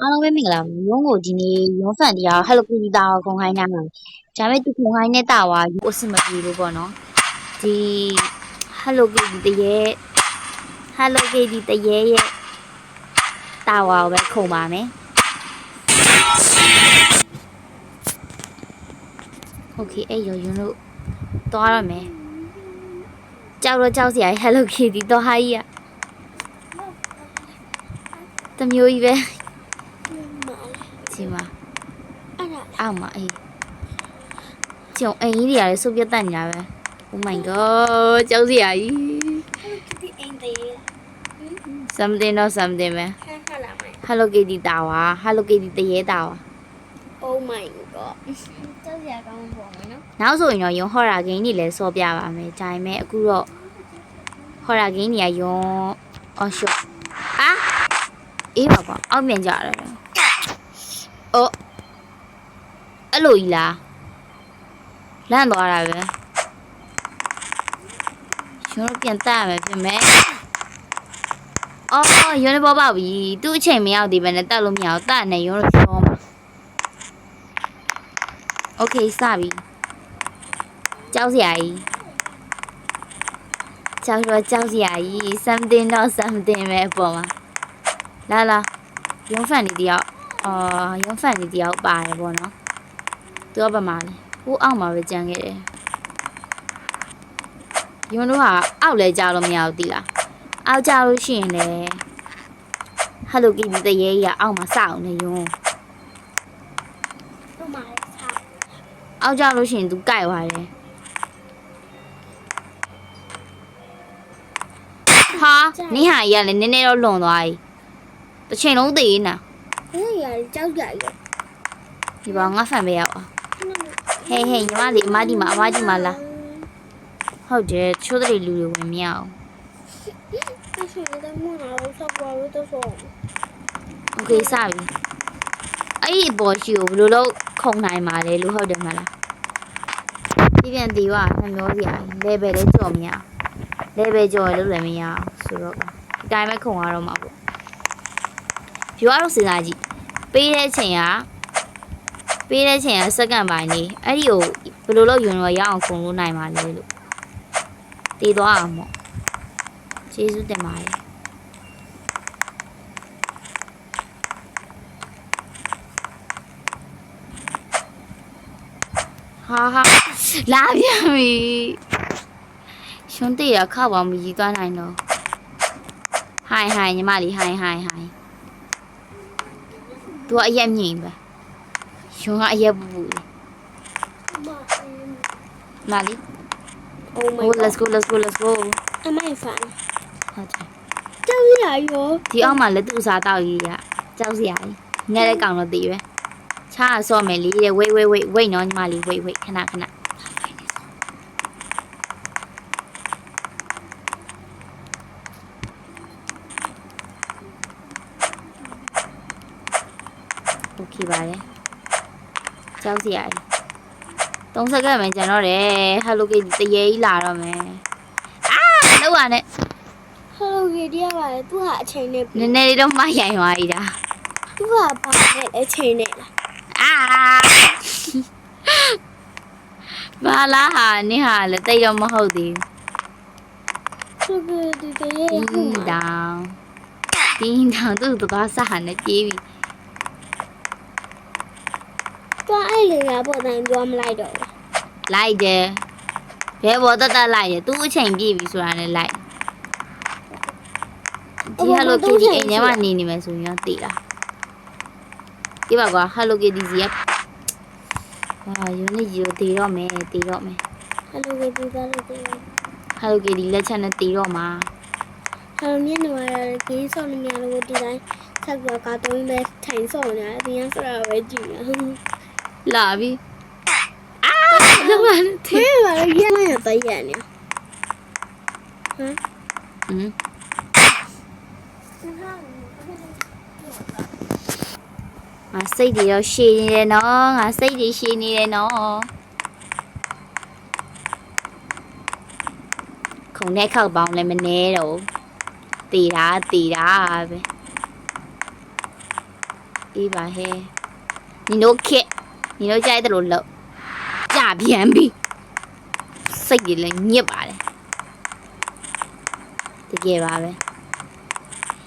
အားလုံးပဲမင်္ဂလာပါရုံးကိုဒီနေ့ရုံးဖန်တရားဟယ်လိုကူတီတာကိုခုံခိုင်းတာမှာဒါပေမဲ့သူခုံခိုင်းနေတာကကိုအစမပြေလို့ပေါ့နော်ဒီဟယ်လိုကူတီတရေဟယ်လိုကူတီတရေရဲ့တာဝါကိုပဲခုံပါမယ်โอเคအဲ့ရောရုံးလို့သွားရမယ်ကြောက်တော့ကြောက်စရာဟယ်လိုကူတီတော့ဟာကြီးอ่ะတမျိုးကြီးပဲ ဒီမှာအဲ့ဒါအောက်မှာအေးကျုံအိမ်ကြီးတွေကလည်းစုပ်ပြတ်တတ်နေတာပဲ Oh my god ကြောက်စရာကြီးဒီအိမ်သေး something not something ပဲခါခါလာမယ် Hello Kitty တာဝါ Hello Kitty တရေတာဝါ Oh my god ကြောက်ရကောင်းပေါ့မယ်နော်နောက်ဆိုရင်တော့ယုံ horror game တွေလည်းစောပြပါမယ်ဒါပေမဲ့အခုတော့ horror game တွေကယုံ on shot အာအေးပါကွာအောက်ပြန်ကြရတယ် အော်အဲ့လိုကြီးလားလန့်သွားတာပဲကျွန်တော်ပြန်တက်ရမယ်ပြင်မယ်အော်ရုံးနေပေါ်ပါပြီသူ့အချိန်မရောက်သေးပဲနဲ့တက်လို့မရအောင်တက်နေရုံးလို့ပြောမှာโอเคစပြီကြောက်စရာကြီးကြောက်တော့ကြောက်စရာကြီး something not something ပဲအပေါ်မှာလာလာရုံးဖန်နေတယောက် အာရုံးဖန်နေတယောက်ပါတယ်ပေါ့နော်သူကဘာမှလဲဟိုအောက်မှာပဲကြံခဲ့တယ်ရုံးတို့ကအောက်လဲကြလို့မရဘူးတိလားအောက်ကြလို့ရှိရင်လေဟယ်လိုကီဒီတရေကြီးကအောက်မှာစအောင်နေရုံးတော့မှာဆာအောက်ကြလို့ရှိရင် तू ကြိုက်သွားတယ်ဟာနင်းဟာကြီးကလည်းနည်းနည်းတော့လွန်သွားပြီတစ်ချိန်လုံးသေးနေတာအဲ့ရ ကြောက်ကြရ ဒီပါငါဖန်ပေးရအောင်ဟေးဟေးညီမလေးအမဒီမှာအမဒီမှာလားဟုတ်တယ်ချိုးတဲ့လူတွေဝင်မရအောင် အဲ့ဆိုတော့မနာလို့ဆောက်ပါလို့တော့ဆော โอเคစပြီအဲ့ဒီအပေါ်ရှိကိုဘယ်လိုလုပ်ခုံနိုင်မှာလဲလို့ဟုတ်တယ်မလားဒီပြန်ဒီကနှမျောစရာ level လေးကြော်မရအောင် level ကြော်ရလို့လည်းမရအောင်ဆိုတော့ဒီတိုင်းပဲခုံရတော့မှာပေါ့ဖြူရတော့စဉ်းစားကြည့် ့် ပေးတဲ့အချိန်ကပေးတဲ့အချိန်ကစက္ကန့်ပိုင်းနေအဲ့ဒီကိုဘယ်လိုလုပ်ယွန်တော့ရအောင်ခုံလို့နိုင်မှာလဲလို့တည်သွားအောင်ပေါ့ကျေးဇူးတင်ပါတယ်ဟာဟာလာပြန်ပြီရှင်တေရခောက်ပါမကြီးသွားနိုင်တော့ဟိုင်ဟိုင်ညီမလေးဟိုင်ဟိုင်ဟိုင် သူကအရက်မြင့်ပဲရှင်ကအရက်ပူပူလေးမလေး Oh my oh god let's go let's go let's go am I fine ဟုတ်တယ် ကြောက်ရရောဒီအောက်မှာလက်သူစားတောက်ကြီးကကြောက်စရာကြီးငဲတဲ့ကောင်တော့တည်ပဲချာဆော့မယ်လေးတဲ့ wait wait wait wait နော်ညီမလေး wait wait ခဏခဏ OK ပါတယ်ကြောက်စရာကြီး3စက္ကန့်ပဲကျန်တော့တယ် Hello Kitty တရေကြီးလာတော့မယ်အာလောက်ရနဲ့ Hello Kitty ရပါတယ်သူဟာအချိန်နဲ့နည်းနည်းလေးတော့မရိုင်သွားကြီးဒါသူဟာဘာနဲ့အချိန်နဲ့လားအာဘာလားဟာနေဟာလည်းတိတ်တော့မဟုတ်သေးဘူးသူကဒီတရေဟုတ်叮当，叮当，都都到啥呢？爹咪。 တွားအဲ့လေကပေါ်တိုင်းတွားမလိုက်တော့ဘူးလိုက်တယ်ဘယ်ဘောတတ်တတ်လိုက်တယ်သူ့အချိန်ပြည့်ပြီဆိုတာနဲ့လိုက်ဒီဟယ်လိုကီဒီအိမ်ထဲမှာနေနေမယ်ဆိုရင်တော့တည်လားဒီပါကွာဟယ်လိုကီဒီစီကဟာယူနေယူတည်တော့မယ်တည်တော့မယ်ဟယ်လိုရေဒီသားလို့တည်ရဟယ်လိုကီဒီလက်ချက်နဲ့တည်တော့မှာဟယ်လိုမြင်နေရတဲ့ဂိမ်းဆော့နေမြလို့ဒီတိုင်းဆက်ပြီးကာတွန်းပဲထိုင်ဆော့နေတယ်ဒီရန်ဆော့ရပဲကြည့်ရ လာပြီအာလောက်ပါနဲ့ဖေးပါလေရမရတရနေဟမ်อืมငါစိတ်တွေတော့ရှည်နေတယ်နော်ငါစိတ်တွေရှည်နေတယ်နော်ခုံတဲ့ခောက်ပေါင်းလည်းမနေတော့တည်တာတည်တာပဲအေးပါဟဲ့ညီတို့ခက် ညီတို့ကြိုက်တယ်လို့လို့ကြပြန်ပြီစိတ်ကြီးလည်းညစ်ပါတယ်တကယ်ပါပဲ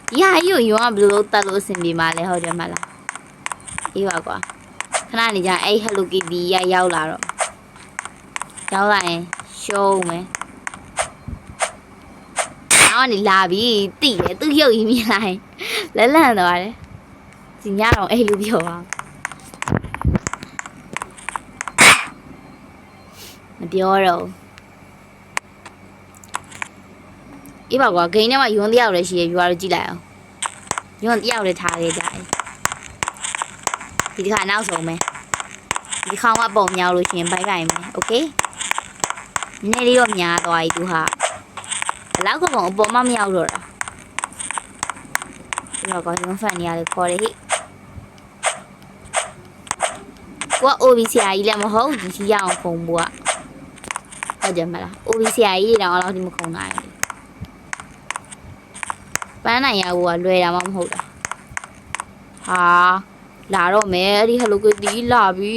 ဒီဟာကြီးကိုယုံကဘယ်လိုလုပ်တတ်လို့အဆင်ပြေမှာလဲဟုတ်တယ်မလားအေးပါကွာခဏနေကြအဲ့ Hello Kitty ရရောက်လာတော့ရောက်လာရင်ရှုံးမယ်နောက်ကနေလာပြီတိတယ်သူရုပ်ကြီးမြင်လာရင်လက်လန့်သွားတယ်ဒီညတော့အဲ့လိုပြောပါ မပြောတော့ဘူးအေးပါကွာဂိမ်းထဲမှာယွန်းတယောက်လည်းရှိရယူရတော့ကြည့်လိုက်အောင်ယွန်းတယောက်လည်းထားခဲ့ကြတယ်ဒီတစ်ခါနောက်ဆုံးမယ်ဒီခေါင်းကပုံမြောက်လို့ရှရင်ဘိုက်ကင်မယ်โอเคနည်းနည်းလေးတော့များသွားပြီသူဟာဘယ်လောက်ကပုံအပေါ်မမရောက်တော့တာဒီတော့ကောယွန်းဖန်နေရတယ်ခေါ်တယ်ဟိကိုက OB ဆရာကြီးလည်းမဟုတ်ဒီစီရအောင်ခုံဘူးอ่ะ ဟုတ်တယ်မလား OB ဆရာကြီးတွေတောင်အဲ့လောက်ဒီမခုံနိုင်ဘူးပန်းနိုင်ရဖို့ကလွယ်တာမှမဟုတ်တာဟာလာတော့မယ်အဲ့ဒီ Hello Kitty လာပြီ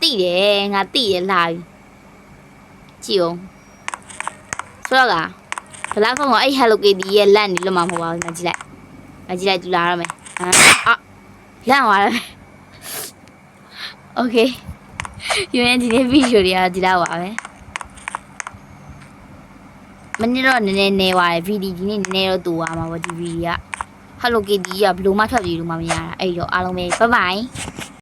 တိတယ်ငါတိတယ်လာပြီကြည့်အောင်ဆိုတော့ကဘလောက်ဖုန်းကအဲ့ Hello Kitty ရဲ့လက်နေလို့မှမဟုတ်ပါဘူးငါကြည့်လိုက်ငါကြည့်လိုက်သူလာတော့မယ်အာလန့်သွားတယ် Okay ယူရင်ဒီနေ့ဗီဒီယိုတွေကဒီလောက်ပါပဲမနေ့တော့နည်းနည်းနေသွားတယ်ဗီဒီဒီနေ့နည်းနည်းတော့တူသွားမှာပေါ့ဒီဗီဒီက Hello Kitty ကဘယ်လိုမှထွက်ပြေးလို့မမရတာအဲ့တော့အားလုံးပဲ bye bye